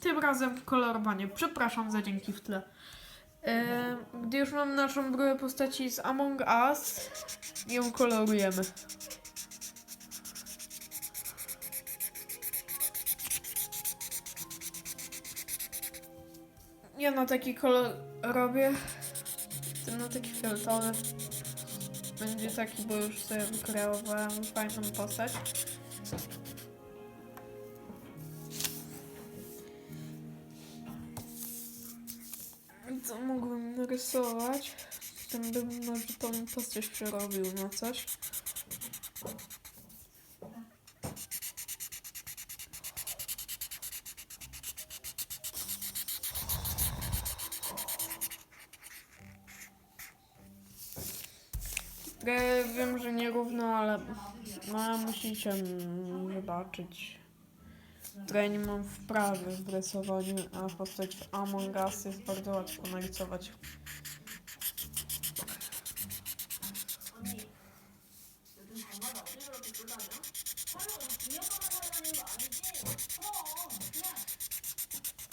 Tym razem kolorowanie. Przepraszam za dzięki w tle. E, gdy już mam naszą broję postaci z Among Us, ją kolorujemy. Ja na taki kolor robię. Ten na taki fioletowy. Będzie taki, bo już sobie wykreowałem fajną postać. Co mógłbym narysować? Ten bym może tą postać przerobił na coś. Trochę wiem, że nierówno, ale no, musicie wybaczyć. Trochę nie mam wprawy w rysowaniu, a postać w Among Us jest bardzo łatwo narysować.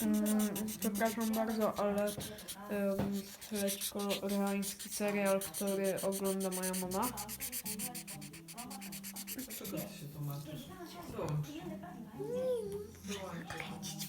Mm, przepraszam bardzo, ale um, leci serial, który ogląda moja mama. Czego ty się tłumaczysz? Wyłącz. Okay.